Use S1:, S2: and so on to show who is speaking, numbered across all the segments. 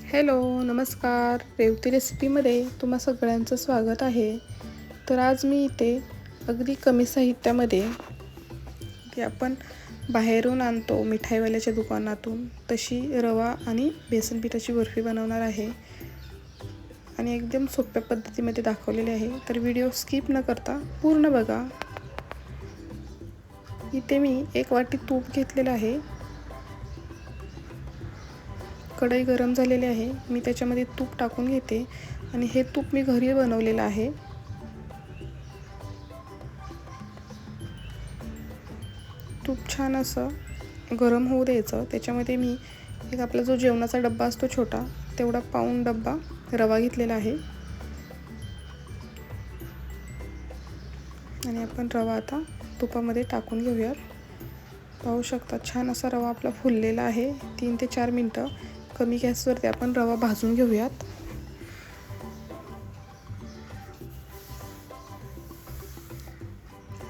S1: Hello नमस्कार. रेवती रेसिपीमध्ये तुम्हा सगळ्यांचं स्वागत आहे. तर आज मी इथे अगदी कमी साहित्यामध्ये की आपण बाहेरून आणतो मिठाईवाल्याच्या दुकानातून तशी रवा आणि बेसन पिठाची बर्फी बनवणार आहे. आणि एकदम सोप्या पद्धतीमध्ये दाखवलेली आहे. तर व्हिडिओ स्किप न करता पूर्ण बघा. इथे मी एक वाटी तूप घेतलेलं आहे. कढई गरम झालेली आहे. मी त्याच्यामध्ये तूप टाकून घेते. आणि हे तूप मी घरी बनवलेलं आहे. तूप छान असं गरम होऊ द्यायचं. त्याच्यामध्ये मी एक आपला जो जेवणाचा डब्बा असतो छोटा तेवढा पाऊन डब्बा रवा घेतलेला आहे. आणि आपण रवा आता तुपामध्ये टाकून घेऊयात. पाहू शकता छान असा रवा आपला फुललेला आहे. तीन ते चार मिनटं कमी गॅसवरती आपण रवा भाजून घेऊयात.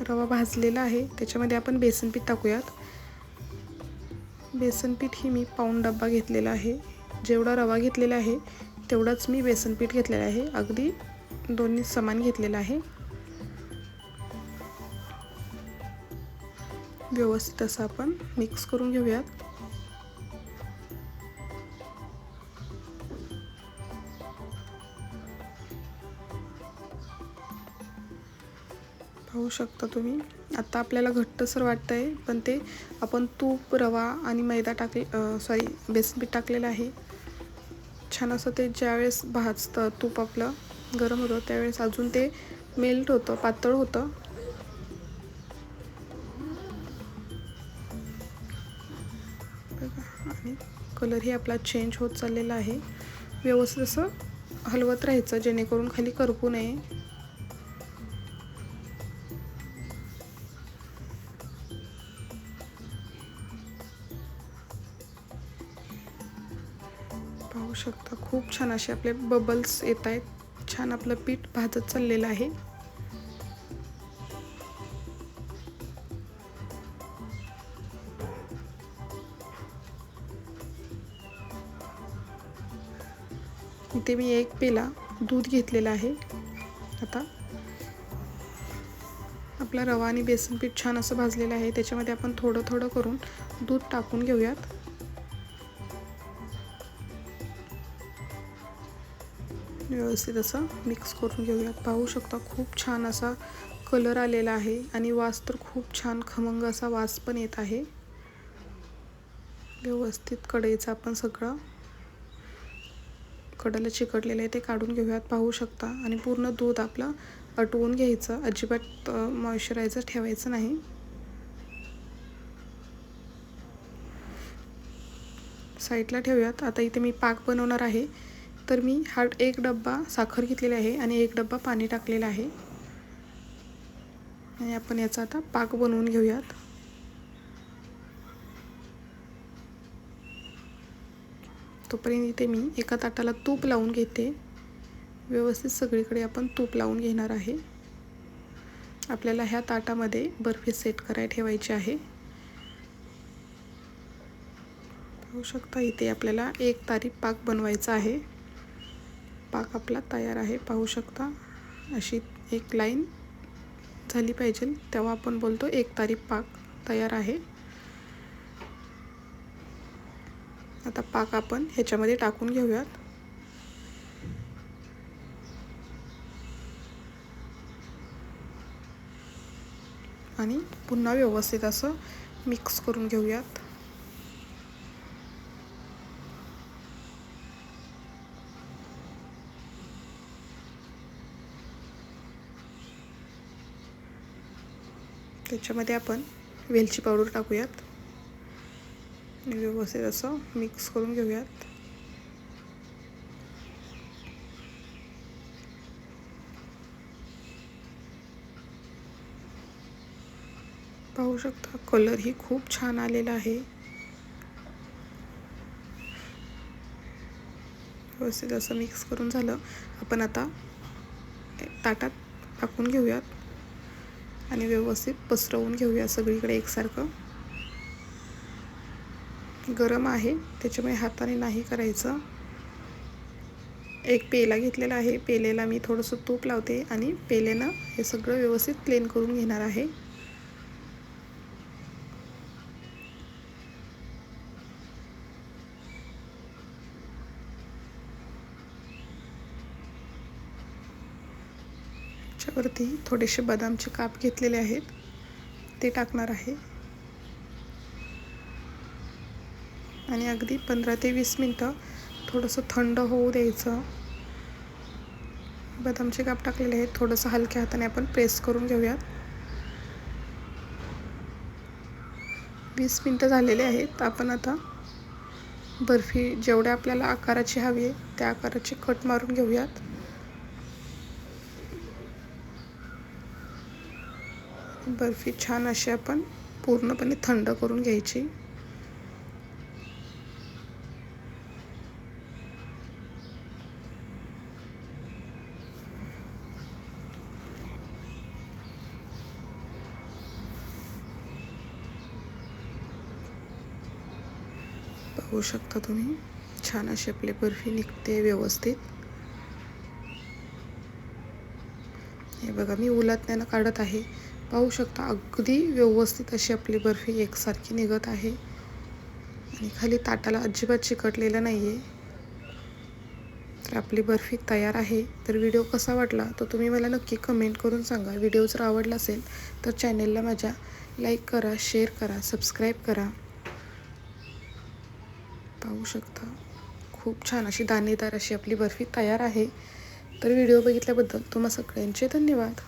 S1: रवा भाजलेला आहे. त्याच्यामध्ये आपण बेसन पीठ टाकूयात. बेसन पीठ ही मी पाऊण डब्बा घेतलेला आहे. जेवढा रवा घेतलेला आहे तेवढाच मी बेसन पीठ घेतलेलं आहे. अगदी दोन्ही समान घेतलेलं आहे. व्यवस्थित असं आपण मिक्स करून घेऊयात. पाहू शकता तुम्ही. आत्ता आपल्याला घट्टसर वाटतं आहे पण ते आपण तूप रवा आणि मैदा टाकले सॉरी बेसन पीठ टाकलेलं आहे. छान असं ते ज्यावेळेस भाजतं तूप आपलं गरम होतं त्यावेळेस अजून ते मेल्ट होतं पातळ होतं. आणि कलरही आपला चेंज होत चाललेला आहे. व्यवस्थित असं हलवत राहायचं जेणेकरून खाली करपू नये. पाहू शकता. खूप छान असे आपले बबल्स येत आहेत. छान आपलं पीठ भाजत चाललेलं आहे. इथे मी एक पेला दूध घेतलेला आहे. आता आपला रवा आणि बेसन पीठ छान असं भाजलेलं आहे. त्याच्यामध्ये आपण थोडं थोडं करून दूध टाकून घेऊयात. व्यवस्थित असं मिक्स करून घेऊयात. पाहू शकता खूप छान असा कलर आलेला आहे आणि वास तर खूप छान खमंग असा वास पण येत आहे. व्यवस्थित कढईचं आपण सगळं कडाला चिकटलेलं आहे ते काढून घेऊयात. पाहू शकता आणि पूर्ण दूध आपलं अटवून घ्यायचं. अजिबात मॉइश्चरायझर ठेवायचं नाही. साईडला ठेवूयात. आता इथे मी पाक बनवणार आहे. तर मी हा एक डब्बा साखर घेतलेली आहे आणि एक डब्बा पाणी टाकलेलं आहे. आणि आपण याचा आता पाक बनवून घेऊयात. तोपर्यंत इथे मी एका ताटाला तूप लावून घेते. व्यवस्थित सगळीकडे आपण तूप लावून घेणार आहे. आपल्याला ह्या ताटामध्ये बर्फी सेट कराय ठेवायची आहे. पाहू शकता इथे आपल्याला एक तारीख पाक बनवायचा आहे. पाक आपला तयार आहे पाहू शकता. अशी एक लाईन झाली पाहिजे. तेव्हा आपण बोलतो एक तारीख पाक तयार आहे. आता पाक आपण ह्याच्यामध्ये टाकून घेऊयात. आणि पुन्हा व्यवस्थित असं मिक्स करून घेऊयात. त्याच्यामध्ये आपण वेलची पावडर टाकूयात. व्यवस्थित असं मिक्स करून घेऊयात. पाहू शकता कलरही खूप छान आलेला आहे. व्यवस्थित असं मिक्स करून झालं. आपण आता ताटात टाकून घेऊयात. आणि व्यवस्थित पसरवून घेऊया सगळीकडे एकसारखं. गरम आहे त्याच्यामुळे हाताने नाही करायचं. एक पेला घेतलेला आहे पेलेला मी थोडंसं तूप लावते आणि पेलेनं हे सगळं व्यवस्थित प्लेन करून घेणार आहे. त्याच्यावरती थोडेसे बदामचे काप घेतलेले आहेत. ते टाकणार आहे. आणि अगदी पंधरा ते वीस मिनटं थोडंसं थंड होऊ द्यायचं. बदामचे काप टाकलेले आहेत. थोडंसं हलक्या हाताने आपण प्रेस करून घेऊयात. वीस मिनटं झालेले आहेत. आपण आता बर्फी जेवढ्या आपल्याला आकाराची हवी आहे त्या आकाराची कट मारून घेऊयात. बर्फी छान अशी आपण पूर्णपणे थंड करून घ्यायची. पाहू शकता तुम्ही छान अशी आपली बर्फी निघते व्यवस्थित. हे बघा मी उलटण्यानं काढत आहे. पाहू शकता अगदी व्यवस्थित अशी आपली बर्फी एकसारखी निघत आहे. आणि खाली ताटाला अजिबात चिकटलेलं नाही आहे तर आपली बर्फी तयार आहे. तर व्हिडिओ कसा वाटला तर तुम्ही मला नक्की कमेंट करून सांगा. व्हिडिओ जर आवडला असेल तर चॅनेलला माझ्या लाईक करा शेअर करा सबस्क्राईब करा. पाहू शकता खूप छान अशी दाणेदार अशी आपली बर्फी तयार आहे. तर व्हिडिओ बघितल्याबद्दल तुम्हा सगळ्यांचे धन्यवाद.